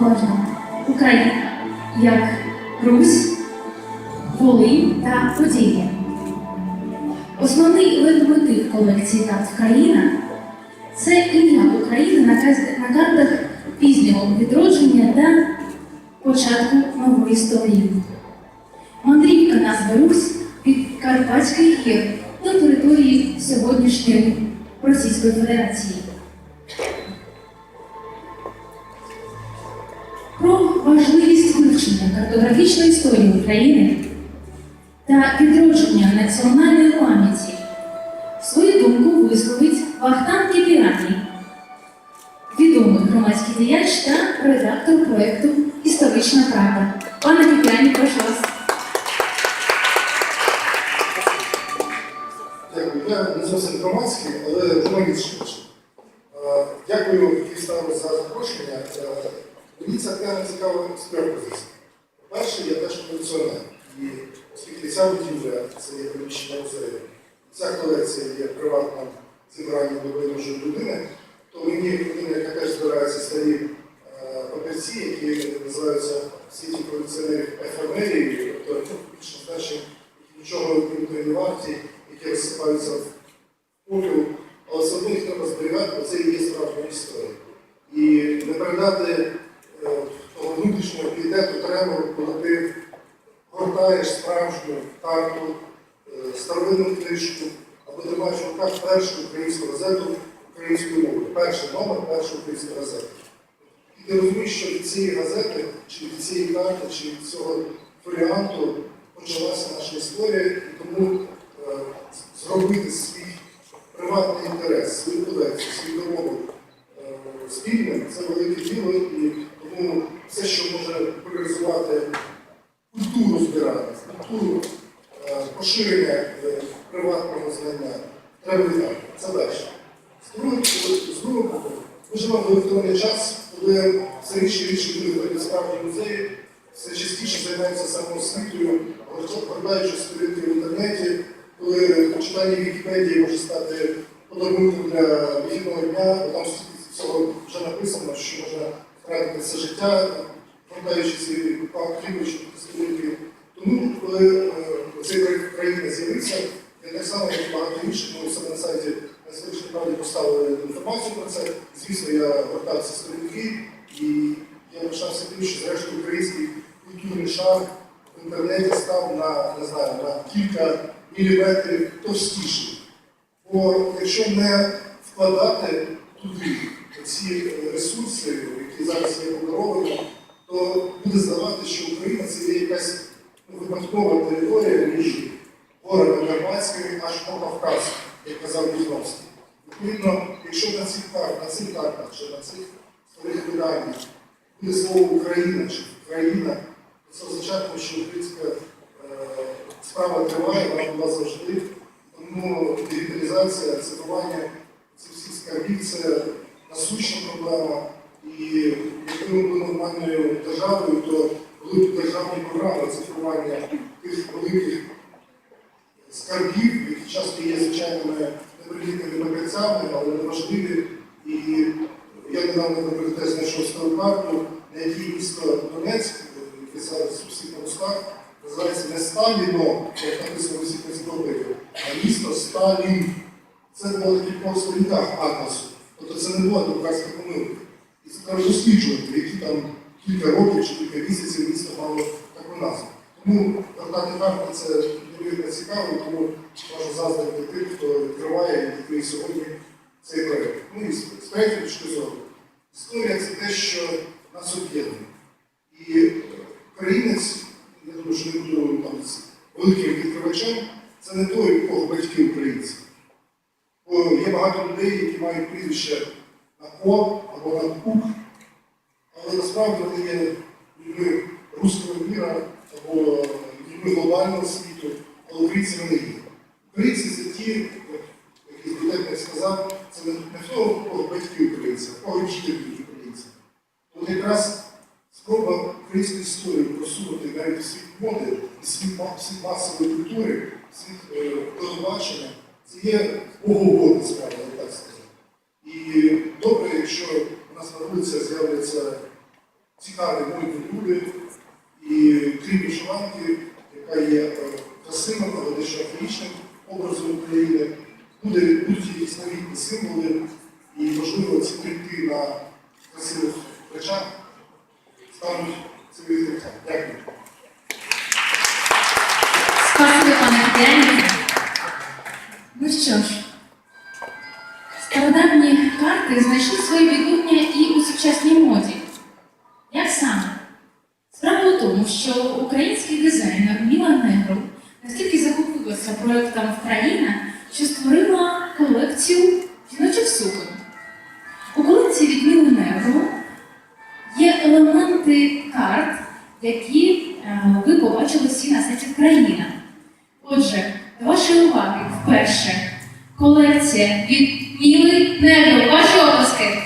уважно Україна як Русь, Волинь та Поділля. Основний лейтмотив колекції карт Країна це ім'я України на, на картах пізнього відродження та початку нової історії. Мандрівка назви Русь від Карпатських гір до території сьогоднішньої Російської Федерації. Про важливість вивчення картографічної історії України та відродження національної пам'яті Свою думку висловить Вахтан Кіпіані, відомий громадський діяч та редактор проєкту Історична правда. Пане Кіпіані, прошу вас. Я не зовсім громадський, але журналіст швидше. Е, Дякую Київстану за запрошення. Ця тема цікава з трьох позицій. По-перше, я теж колекціонер. І оскільки ця будівля це є приміщення музею, ця колекція є приватним зібранням довоєнної людини, то мені, людина, яка теж збирається старі е, папірці, які називаються в світі колекціонерів ефемерією, тобто ну, фактично значень, які нічого не варті, які розсипаються в попіл, але все одно їх треба зберігати, бо це і є справжня історія. І не передати е, того внутрішнього пієтету тремору, коли ти гортаєш справжню карту, е, старовинну книжку, або ти маєш в руках першу українську газету українською мовою, перший номер першої української газети. І ти розумієш, що від цієї газети, чи від цієї карти, чи від цього варіанту почалася наша історія, і тому е, зробити свій приватний інтерес, свою колекцію, свій доробок е, спільним це велике діло, і тому все, що може популяризувати культуру збирання, культуру е, поширення е, приватного знання, треба вітати. Це перше. Боку, ми живемо в електронний час, коли все рідше і рідше люди справді музеї, все частіше займаються самоосвітою, гортаючи сторінки в інтернеті, коли читання Вікіпедії може стати подарунком для вихідного дня, бо там всього вже написано, що можна втратити все життя, гортаючи ці клівочі сторінки. Тому, коли е, цей проєкт країни з'явився, я так само, багато інших, ми у себе на сайті на історичній правді поставили інформацію про це. Звісно, я гортав ці сторінки і почався тим, що зрештою український культурний шар в інтернеті став на, не знаю, на кілька міліметрів товстіший. Бо якщо не вкладати туди ці ресурси, які зараз є подаровані, то буде здавати, що Україна це є якась ну, випадкова територія між горами Карпатськими аж по Кавказу, як казав Візновський. Відповідно, якщо на цих картах, на цих картах чи на цих старих виданнях буде слово Україна чи Україна, то це означатиме, що українська е, справа триває, вона була завжди. Тому дигіталізація, цифрування цих всіх скарбів це насущна проблема. І якби ми були нормальною державою, то були б державні програми цифрування тих великих скарбів, які часто є звичайними непримітними папірцями, але неважливі. І я недавно, наприклад, знайшов стару карту, на якій місто Донецьк, яке зараз у всіх на називається не Сталіно, як написано в усіх а місто Сталін. Це було на кількох сторінках атласу. Тобто це не була друкарська помилка. І це треба досліджувати, які там кілька років чи кілька місяців місто мало таку назву. Тому вертати карти це невірно цікаво, тому можу заздрити тим, хто відкриває і відкриє сьогодні цей проєкт. Ну і з точки зору. Історія це те, що нас об'єднує. І українець, я думаю, що не буду там великим відкривачем, це не той, у кого батьки українці. Бо є багато людей, які мають прізвище на О або на Ук, але насправді вони є людьми руського міра або людьми глобального світу, але українці вони є. Українці це ті, як якийсь дитятник сказав, це не, не в того, у кого батьки українці, а в кого діти будуть українці. От якраз спроба української історії просунути навіть в світ моди, і світ, ма- світ масової культури, світ е, телебачення, це є богоугодна справа, я так сказати. І добре, якщо у нас на вулицях з'являться цікаві молоді люди, і крім вишиванки, яка є е, красивим, але дещо архаїчним образом України, буде, якісь новітні символи, і, можливо, ці квітки на красивих речах стануть цим. Дякую. Спасибі, пане Катерині. Ну що ж, стародавні карти знайшли своє відлуння і у сучасній моді. Як саме? Справа у тому, що український дизайнер Міла Негру настільки захопилася проєктом Вкраїна, що створила колекцію жіночих суконь. У колекції від Міли Негру є елементи карт, які е, ви побачили всі на сайті Вкраїна. Отже, до вашої уваги вперше колекція від Міли Негру. Ваші обласки.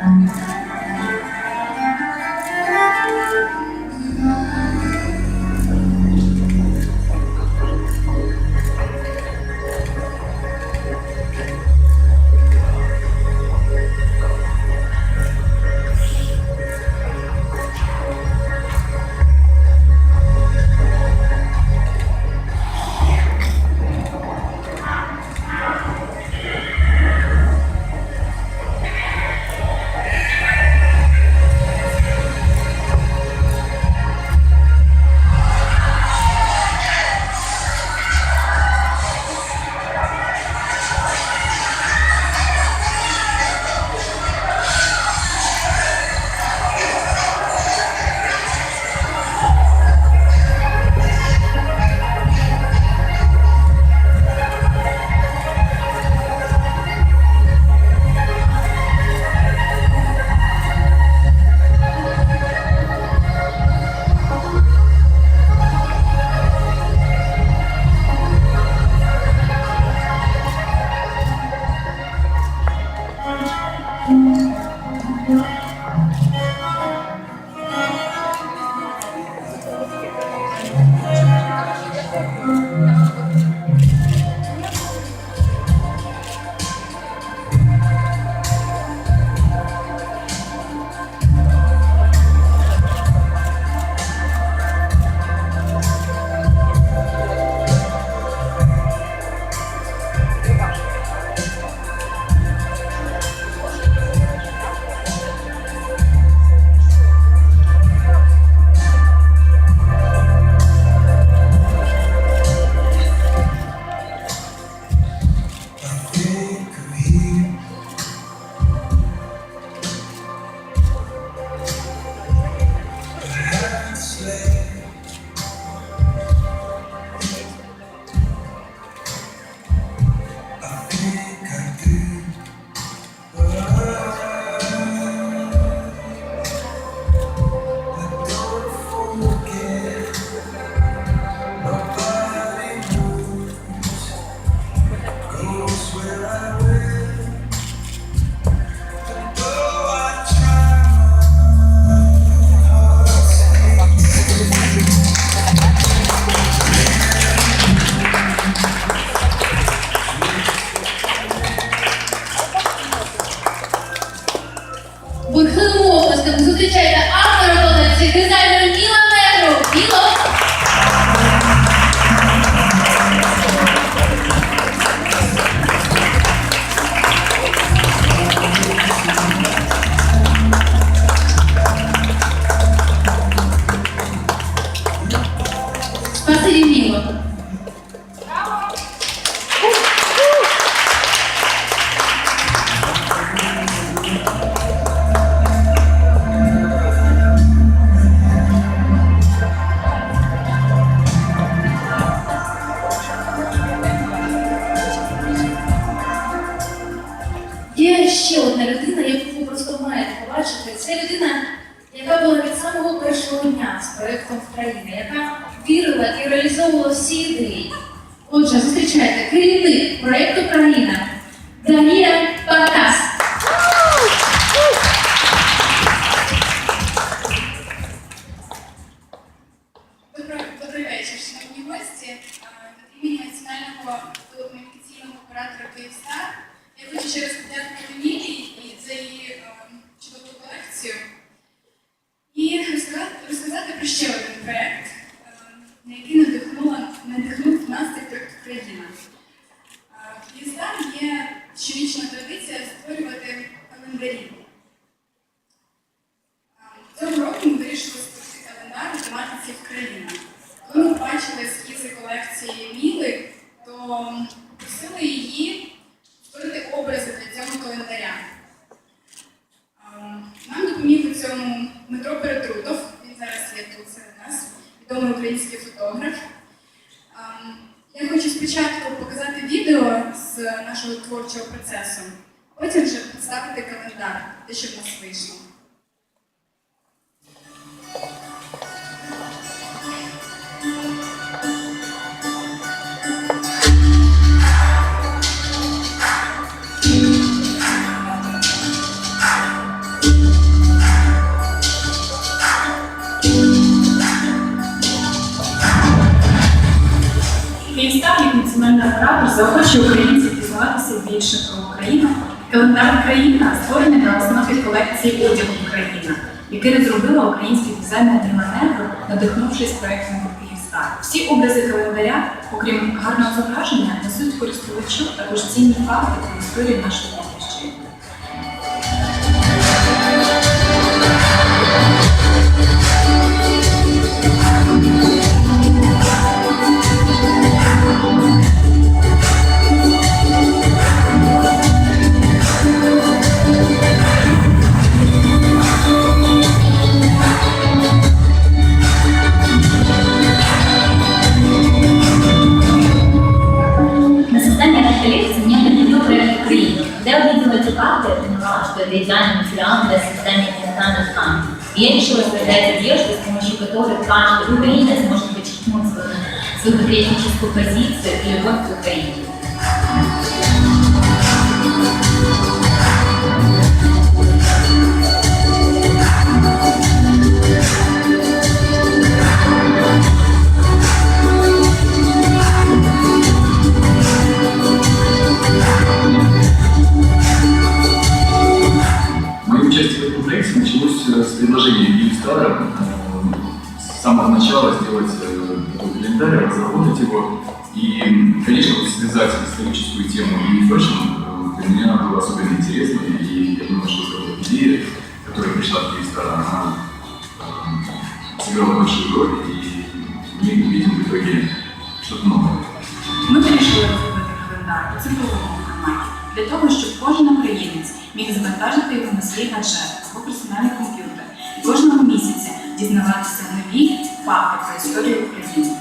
嗯。break календарі. Цього року ми вирішили створити календар у тематиці Україна. Коли ми бачили ескізи колекції Міли, то просили її створити образи для цього календаря. Нам допоміг у цьому Дмитро Перетрутов, він зараз є тут серед нас, відомий український фотограф. Я хочу спочатку показати відео з нашого творчого процесу, потім вже представити календар, те, що в нас вийшло. Київстар як національний оператор заохочує українців дізнаватися більше про Україну. Календар Країна створений на основі колекції одягу Україна, який розробила український дизайнер Діма Негро, надихнувшись проектом Київстар. Всі образи календаря, окрім гарного зображення, несуть користувачу також цінні факти про історію нашої батьківщини. На поняла, что это идеальный материал для создания фонтанных тканей. И я решила создать одежду, с помощью которой каждый украинец может подчеркнуть свою, свою патриотическую позицию и любовь к Украине. предложения Киевстара э, с самого начала сделать э, такой календарь, разработать его. И, м, конечно, вот связать историческую тему и фэшн э, для меня было особенно интересно. И я думаю, что эта идея, которая пришла от Киевстара, она э, сыграла большую роль. И мы увидим в итоге что-то новое. Ми вирішили розробити календар у цифровому форматі для того, щоб кожен українець міг завантажити його на свій гаджет або персональний комп'ютер і Кожного місяця дізнаватися нові факти про історію України.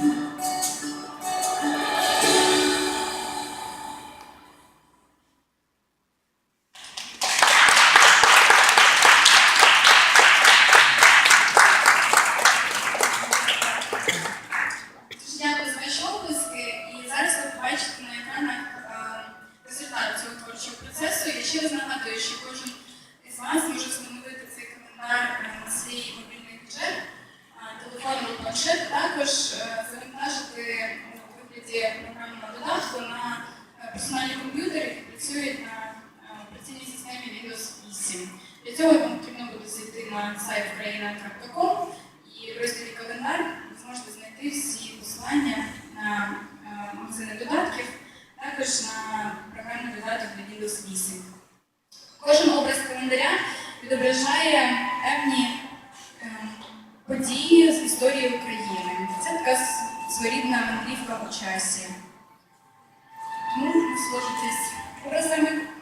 Вигляді програмного додатку на е, персональний комп'ютер, який працює на е, операційній системі Windows 8. Для цього вам потрібно буде зайти на сайт країна.ком і в розділі календар ви зможете знайти всі посилання на е, магазини додатків, також на програмний додаток для Windows 8. Кожен образ календаря відображає певні е, події з історії України. Це така своєрідна мандрівка у часі. Тому насолоджуйтесь образами.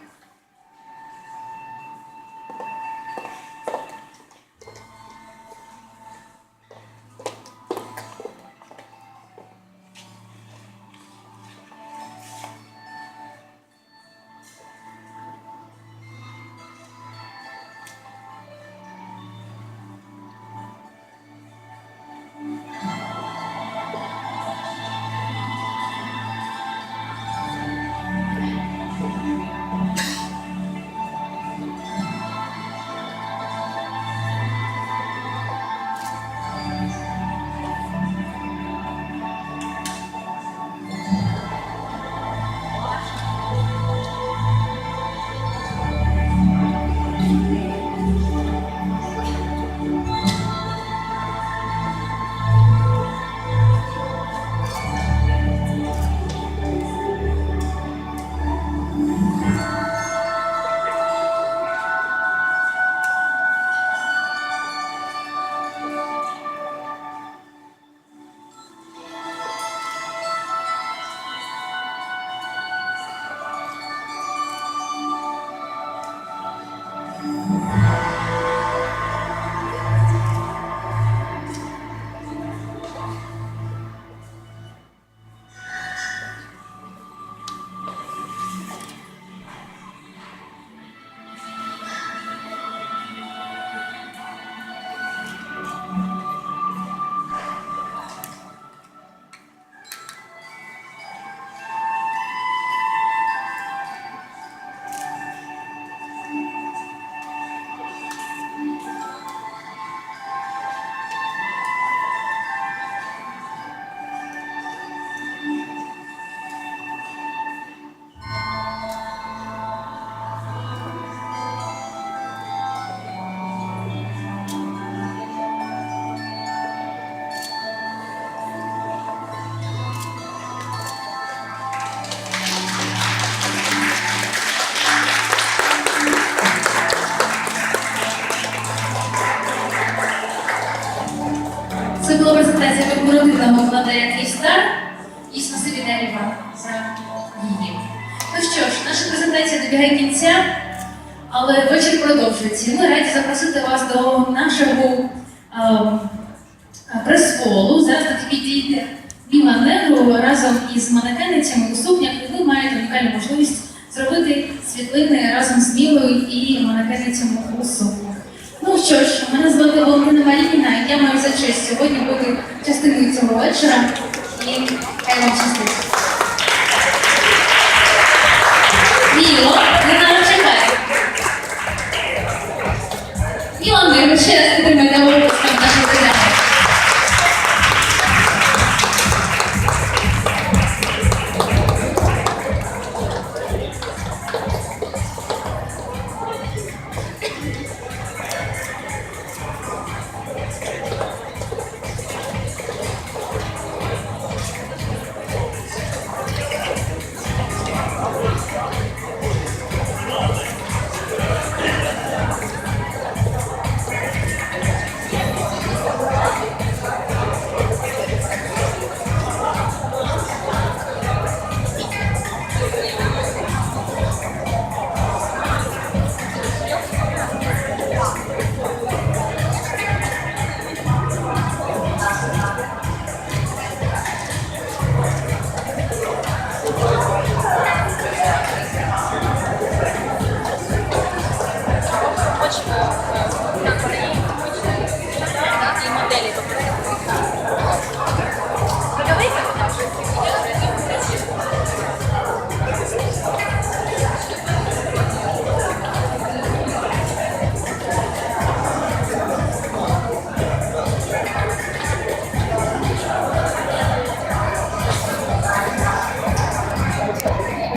дев'ятому курсу. Ну що ж, мене звати Володимира Маріна, і я маю за честь сьогодні бути частиною цього вечора і хай вам щастить. Міло, не нас чекає. Міло, ми ще раз підтримайте.